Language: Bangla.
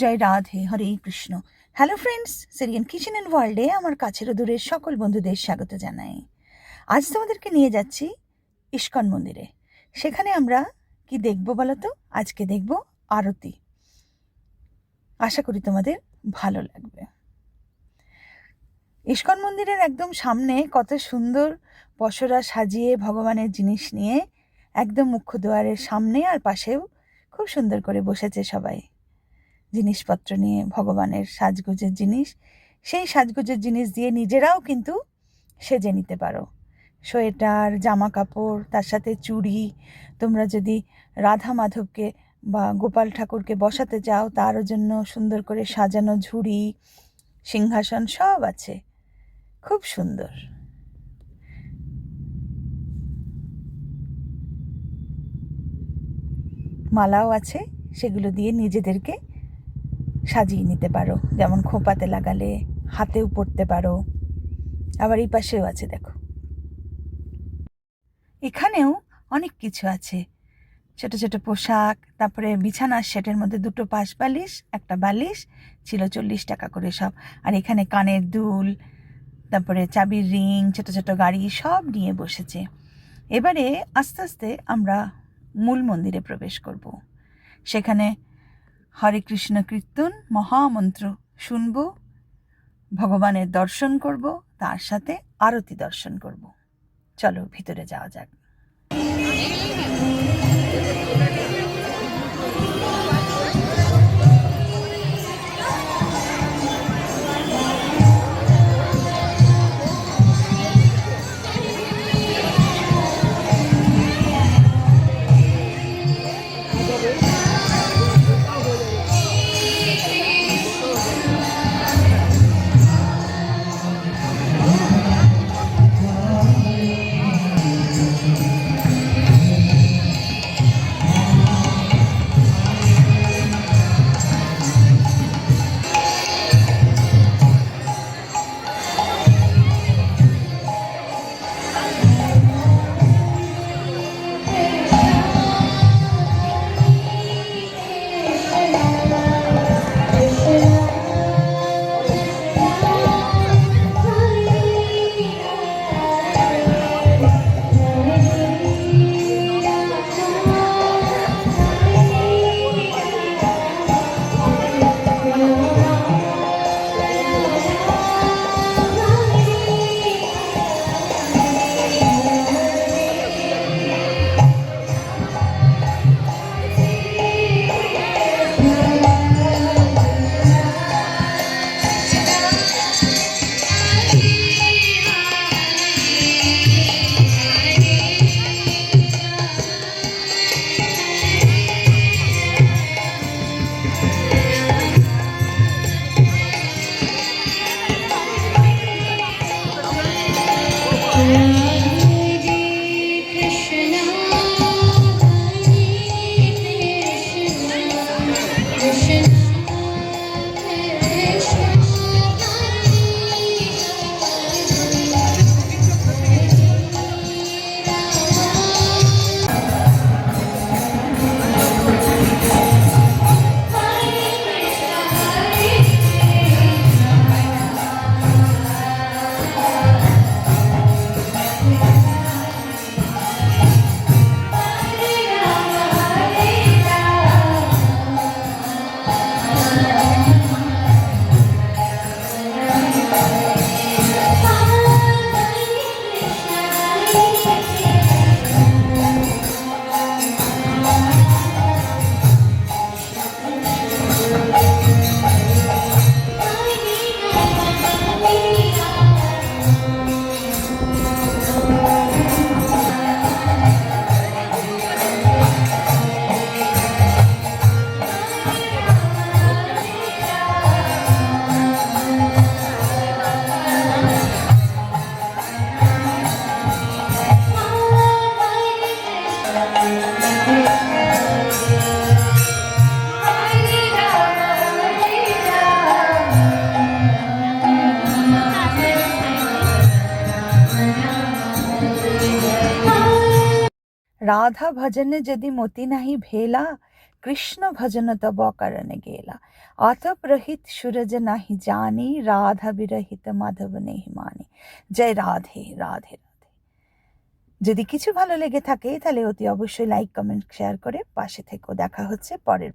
Joy Radhe, Hare Krishna. Hello friends Syrian kitchen and ওয়ার্ল্ডে আমার কাছের দূরের সকল বন্ধুদের স্বাগত জানাই। আজ তোমাদেরকে নিয়ে যাচ্ছি ইস্কন মন্দিরে। সেখানে আমরা কি দেখব বলো তো আজকে দেখব আরতি। আশা করি তোমাদের ভালো লাগবে। ইস্কন মন্দিরের একদম সামনে কত সুন্দর পশরা সাজিয়ে ভগবানের জিনিস নিয়ে একদম মুখ্য দুয়ারের সামনে আর পাশেও খুব সুন্দর করে বসেছে সবাই। জিনিসপত্র নিয়ে ভগবানের সাজগোজের জিনিস, সেই সাজগোজের জিনিস দিয়ে নিজেরাও কিন্তু সেজে নিতে পারো। সোয়েটার জামা কাপড় তার সাথে চুড়ি, তোমরা যদি রাধা মাধবকে বা গোপাল ঠাকুরকে বসাতে চাও তার জন্য সুন্দর করে সাজানো ঝুড়ি, সিংহাসন সব আছে। খুব সুন্দর। মালাও আছে, সেগুলো দিয়ে নিজেদেরকে সাজিয়ে নিতে পারো। যেমন খোঁপাতে লাগালে হাতেও পরতে পারো। আবার এই পাশেও আছে, দেখো। এখানেও অনেক কিছু আছে। ছোট ছোট পোশাক, তারপরে বিছানার সেটের মধ্যে দুটো পাশ বালিশ একটা বালিশ, ছিল চল্লিশ টাকা করে সব। আর এখানে কানের দুল, তারপরে চাবির রিং, ছোট ছোট গাড়ি, সব নিয়ে বসেছে। এবারে আস্তে আস্তে আমরা মূল মন্দিরে প্রবেশ করব। সেখানে হরে কৃষ্ণ কীর্তন মহামন্ত্র শুনব, ভগবানের দর্শন করব, তার সাথে আরতি দর্শন করব। চলো ভিতরে যাওয়া যাক। রাধা ভজনে যদি মতি নাহি ভেলা কৃষ্ণ ভজন তব করণে গেলা অতপ্রহিত সুরজ নাহি জানি রাধা বিরহিত মাধব নেহি মানে জয় রাধে রাধে রাধে যদি কিছু ভালো লেগে থাকে তাহলে অতি অবশ্যই লাইক কমেন্ট শেয়ার করে পাশে থেকেও দেখা হচ্ছে পরের